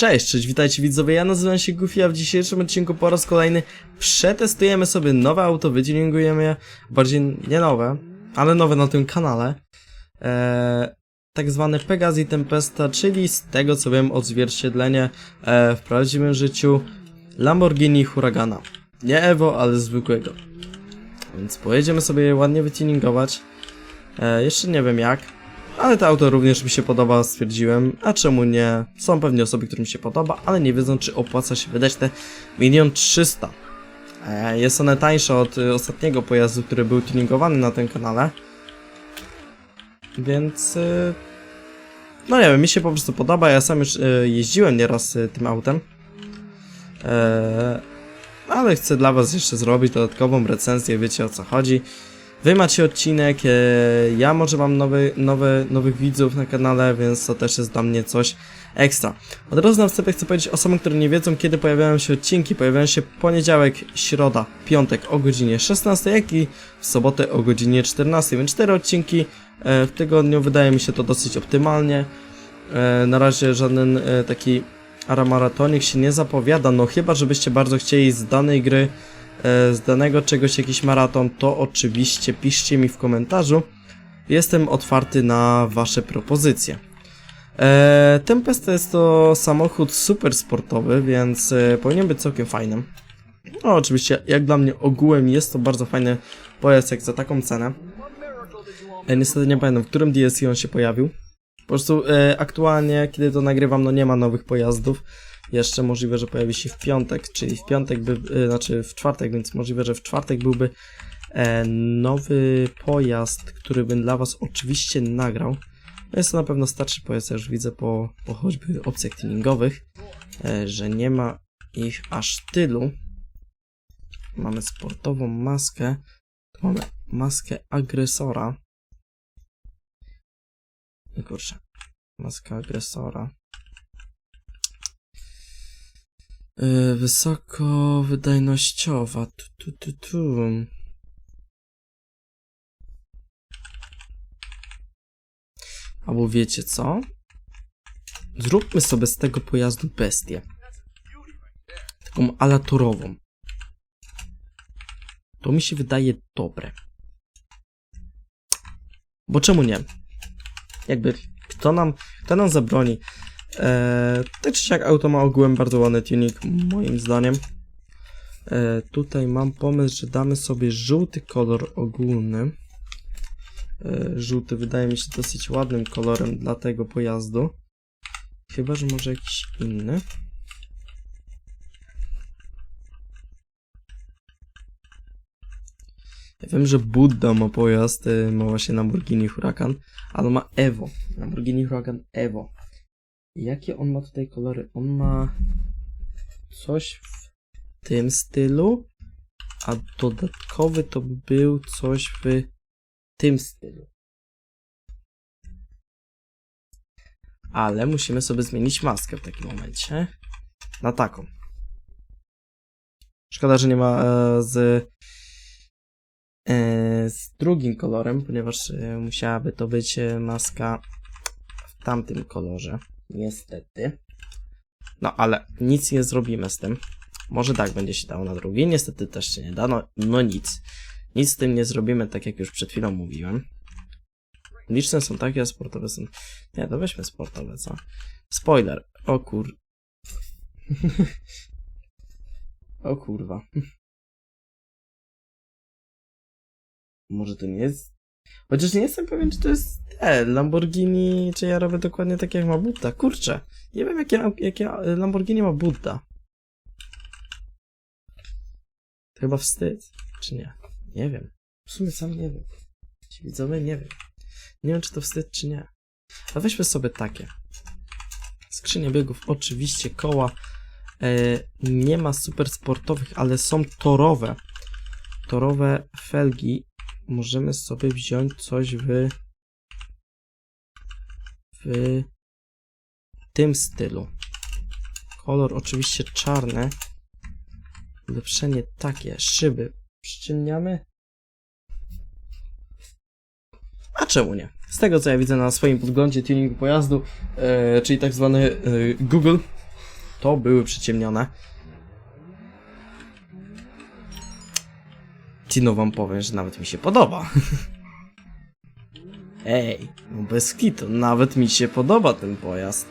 Cześć, cześć, witajcie widzowie, ja nazywam się Goofy, a w dzisiejszym odcinku po raz kolejny przetestujemy sobie nowe auto, wytuningujemy je, bardziej nie nowe, ale nowe na tym kanale. Eee, tak zwane Pegasi Tempesta, czyli z tego co wiem odzwierciedlenie e, w prawdziwym życiu Lamborghini Huragana. Nie Evo, ale zwykłego. Więc pojedziemy sobie je ładnie wytuningować. E, jeszcze nie wiem jak, ale to auto również mi się podoba, stwierdziłem, a czemu nie? Są pewnie osoby, którym się podoba, ale nie wiedzą, czy opłaca się wydać te milion trzysta. E, Jest one tańsze od y, ostatniego pojazdu, który był tuningowany na tym kanale. Więc... y, No nie wiem, mi się po prostu podoba, ja sam już y, jeździłem nieraz tym autem. E, Ale chcę dla was jeszcze zrobić dodatkową recenzję, wiecie o co chodzi. Wy macie odcinek, e, ja może mam nowy, nowe, nowych widzów na kanale, więc to też jest dla mnie coś ekstra. Od razu na wstępie chcę powiedzieć osobom, które nie wiedzą, kiedy pojawiają się odcinki. Pojawiają się poniedziałek, środa, piątek o godzinie 16, jak i w sobotę o godzinie 14, więc cztery odcinki e, w tygodniu. Wydaje mi się to dosyć optymalnie. E, Na razie żaden taki aramaratonik się nie zapowiada, no chyba żebyście bardzo chcieli z danej gry z danego czegoś jakiś maraton, to oczywiście piszcie mi w komentarzu. Jestem otwarty na wasze propozycje. E, Tempest jest to samochód super sportowy, więc e, powinien być całkiem fajnym. No oczywiście, jak dla mnie ogółem jest to bardzo fajny pojazd jak za taką cenę. E, niestety nie pamiętam, w którym DLC on się pojawił. Po prostu e, aktualnie, kiedy to nagrywam, no nie ma nowych pojazdów. Jeszcze możliwe, że pojawi się w piątek, czyli w piątek by, e, znaczy w czwartek, więc możliwe, że w czwartek byłby e, nowy pojazd, który bym dla was oczywiście nagrał. No Jest to na pewno starszy pojazd, ja już widzę po, po choćby opcjach tuningowych, e, że nie ma ich aż tylu. Mamy sportową maskę, tu mamy maskę agresora. Kurczę, maska agresora. Yy, wysoko wydajnościowa. Tu, tu, tu, tu. Albo wiecie co? Zróbmy sobie z tego pojazdu bestię. Taką alatorową. To mi się wydaje dobre. Bo czemu nie? Jakby, kto nam, kto nam zabroni? Eee, tak czy siak auto ma ogółem bardzo ładny tuning, moim zdaniem. Eee, tutaj mam pomysł, że damy sobie żółty kolor ogólny. Eee, żółty wydaje mi się dosyć ładnym kolorem dla tego pojazdu. Chyba, że może jakiś inny. Ja wiem, że Buddha ma pojazd, y, ma właśnie Lamborghini Huracan, ale ma Evo. Lamborghini Huracan Evo. Jakie on ma tutaj kolory? On ma coś w tym stylu, a dodatkowy to by był coś w tym stylu. Ale musimy sobie zmienić maskę w takim momencie na taką. Szkoda, że nie ma e, z, e, z drugim kolorem, ponieważ e, musiałaby to być maska w tamtym kolorze. Niestety. No ale nic nie zrobimy z tym. Może tak będzie się dało na drugi. Niestety też się nie da. No, no nic. Nic z tym nie zrobimy, tak jak już przed chwilą mówiłem. Liczne są takie, a sportowe są... Nie, to weźmy sportowe, co? Spoiler. O kur... o kurwa. Może to nie jest... Chociaż nie jestem pewien, czy to jest Lamborghini, czy ja robię dokładnie tak jak ma Buddha. Kurczę, nie wiem jakie, jakie Lamborghini ma Buddha. To chyba wstyd, czy nie? Nie wiem. W sumie sam nie wiem. Ci widzowie, nie wiem. Nie wiem, czy to wstyd, czy nie. A weźmy sobie takie. Skrzynie biegów, oczywiście, koła. E, nie ma super sportowych, ale są torowe. Torowe felgi możemy sobie wziąć coś w w tym stylu. Kolor oczywiście czarny. Ulepszenie takie, szyby przyciemniamy. A czemu nie? Z tego co ja widzę na swoim podglądzie tuningu pojazdu, e, czyli tak zwany e, Google, to były przyciemnione. Tino wam powiem, że nawet mi się podoba. Ej, no bez kitu, nawet mi się podoba ten pojazd.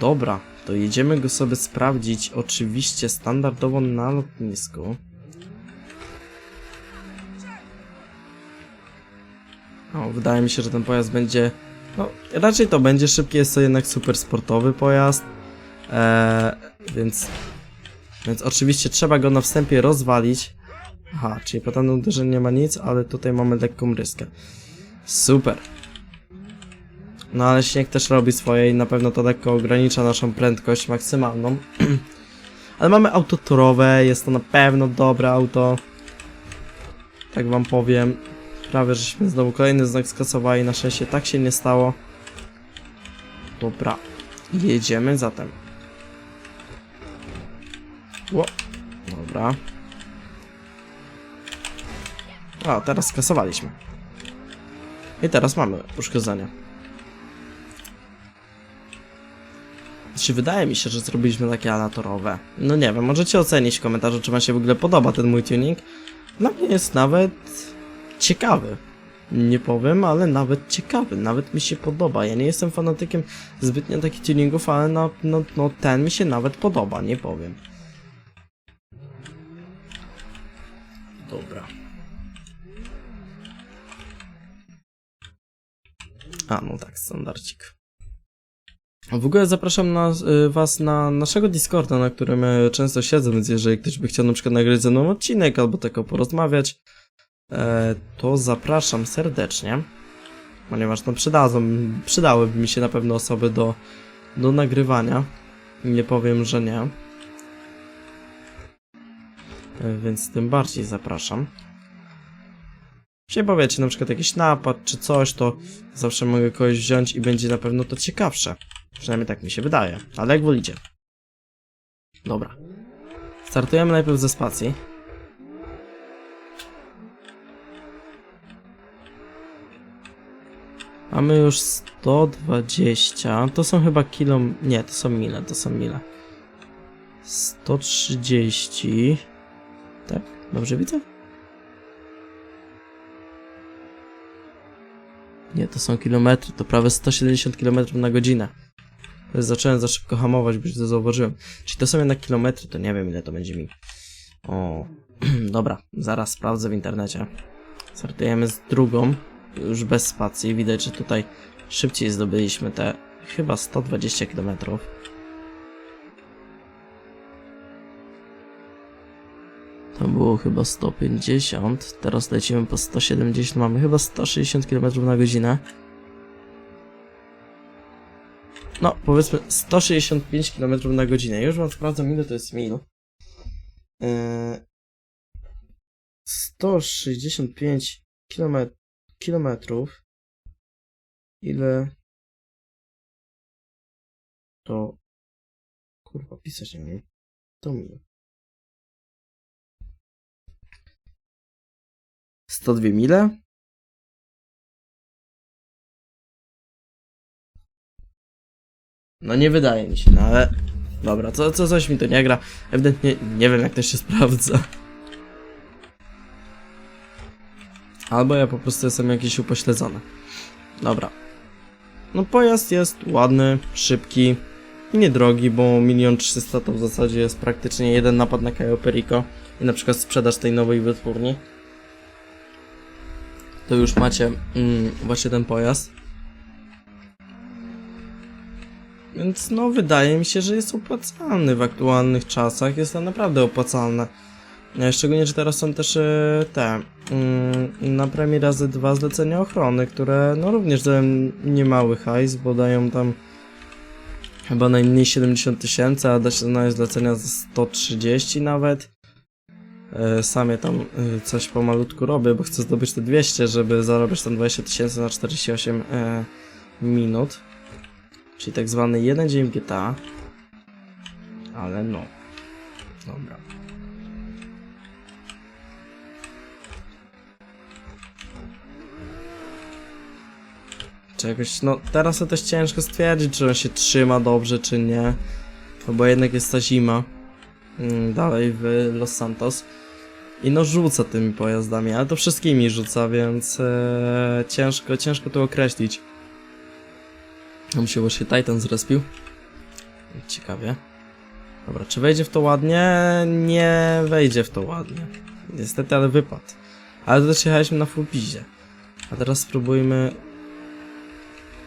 Dobra, to jedziemy go sobie sprawdzić oczywiście standardowo na lotnisku. O, wydaje mi się, że ten pojazd będzie... No, raczej to będzie szybki, jest to jednak super sportowy pojazd. Eee, więc... Więc oczywiście trzeba go na wstępie rozwalić. Aha, czyli po tamtym uderzeniu nie ma nic, ale tutaj mamy lekką ryskę. Super. No ale śnieg też robi swoje i na pewno to lekko ogranicza naszą prędkość maksymalną. ale mamy auto torowe, jest to na pewno dobre auto. Tak wam powiem. Prawie żeśmy znowu kolejny znak skasowali, na szczęście tak się nie stało. Dobra, jedziemy zatem. Ło. Dobra. A, teraz skasowaliśmy. I teraz mamy uszkodzenia. Czy wydaje mi się, że zrobiliśmy takie alatorowe? No nie wiem, możecie ocenić w komentarzu, czy wam się w ogóle podoba ten mój tuning. Dla mnie jest nawet ciekawy. Nie powiem, ale nawet ciekawy, nawet mi się podoba. Ja nie jestem fanatykiem zbytnio takich tuningów, ale no, no, no ten mi się nawet podoba, nie powiem. Dobra. A, no tak, standardzik. W ogóle zapraszam na, y, was na naszego Discorda, na którym y, często siedzę, więc jeżeli ktoś by chciał na przykład nagrać ze mną odcinek albo tylko porozmawiać, e, to zapraszam serdecznie, ponieważ no przydadzą, przydałyby mi się na pewno osoby do, do nagrywania. Nie powiem, że nie. Więc tym bardziej zapraszam. Jeśli powiecie na przykład jakiś napad czy coś, to zawsze mogę kogoś wziąć i będzie na pewno to ciekawsze. Przynajmniej tak mi się wydaje, ale jak wolicie. Dobra. Startujemy najpierw ze spacji. Mamy już 120. To są chyba kilo... Nie, to są mile, to są mile. 130. Tak? Dobrze widzę? Nie, to są kilometry, to prawie 170 km na godzinę. Zacząłem za szybko hamować, bo już to zauważyłem. Czyli to są jednak kilometry, to nie wiem ile to będzie mi. O, dobra, zaraz sprawdzę w internecie. Startujemy z drugą, już bez spacji. Widać, że tutaj szybciej zdobyliśmy te chyba 120 km. To było chyba 150, teraz lecimy po 170, mamy chyba 160 km na godzinę. No, powiedzmy 165 km na godzinę. Już wam sprawdzam ile to jest mil. Yy, 165 km, kilometrów. Ile to... Kurwa, pisać nie umiem. To mil. 102 mile? No nie wydaje mi się, no ale... Dobra, co, co coś mi to nie gra. Ewidentnie nie wiem jak to się sprawdza. Albo ja po prostu jestem jakiś upośledzony. Dobra. No pojazd jest ładny, szybki i niedrogi, bo milion trzysta to w zasadzie jest praktycznie jeden napad na Cayo Perico i na przykład sprzedaż tej nowej wytwórni to już macie mm, właśnie ten pojazd. Więc no, wydaje mi się, że jest opłacalny w aktualnych czasach. Jest to naprawdę opłacalne. Szczególnie, że teraz są też e, te mm, na premii razy dwa zlecenia ochrony, które no również dają niemały hajs, bo dają tam chyba najmniej 70 tysięcy, a da się znaleźć zlecenia za 130 nawet. E, Sam tam e, coś pomalutku robię, bo chcę zdobyć te 200, żeby zarobić tam 20 tysięcy na 48 e, minut. Czyli tak zwany jeden dzień GTA. Ale no. Dobra. Czy jakoś, no teraz to też ciężko stwierdzić, czy on się trzyma dobrze, czy nie. Bo jednak jest ta zima. Mm, dalej w Los Santos. I no rzuca tymi pojazdami, ale to wszystkimi rzuca, więc e, ciężko, ciężko to określić. Tam się Titan zrespił. Ciekawie. Dobra, czy wejdzie w to ładnie? Nie wejdzie w to ładnie. Niestety, ale wypadł. Ale to też jechaliśmy na full. A teraz spróbujmy...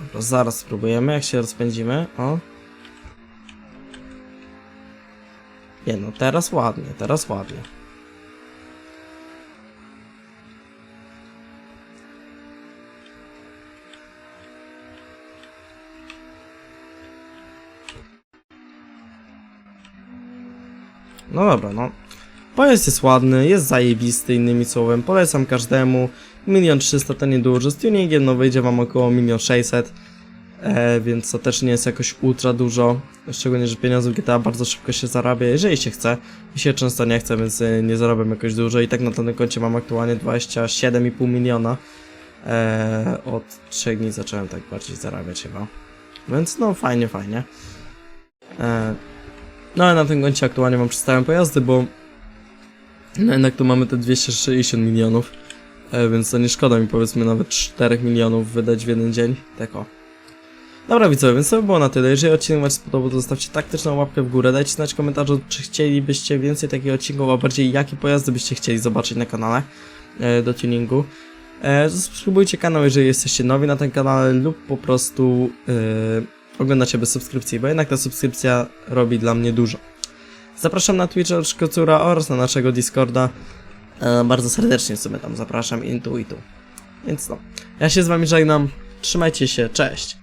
Dobra, zaraz spróbujemy, jak się rozpędzimy. O. Nie no, teraz ładnie, teraz ładnie. No dobra, no. Pojazd jest ładny, jest zajebisty, innymi słowem, polecam każdemu. Milion trzysta to niedużo, z tuningiem no wyjdzie wam około milion sześćset, e, więc to też nie jest jakoś ultra dużo. Szczególnie, że pieniądze w GTA bardzo szybko się zarabia, jeżeli się chce. Mi się często nie chce, więc e, nie zarabiam jakoś dużo i tak na tym koncie mam aktualnie 27,5 miliona. E, od 3 dni zacząłem tak bardziej zarabiać chyba. Więc no fajnie, fajnie. E, no ale na tym koncie aktualnie mam przedstawiam pojazdy, bo no jednak tu mamy te 260 milionów, e, więc to nie szkoda mi powiedzmy nawet 4 milionów wydać w jeden dzień. Tak o. Dobra widzowie, więc to by było na tyle. Jeżeli odcinek Wam się spodobał, to zostawcie taktyczną łapkę w górę. Dajcie znać w komentarzu, czy chcielibyście więcej takich odcinków, a bardziej jakie pojazdy byście chcieli zobaczyć na kanale e, do tuningu. E, subskrybujcie kanał, jeżeli jesteście nowi na tym kanale lub po prostu e, oglądacie bez subskrypcji, bo jednak ta subskrypcja robi dla mnie dużo. Zapraszam na Twitcha od Szkocura oraz na naszego Discorda. E, bardzo serdecznie sobie tam zapraszam i tu i tu. Więc no, ja się z wami żegnam. Trzymajcie się, cześć.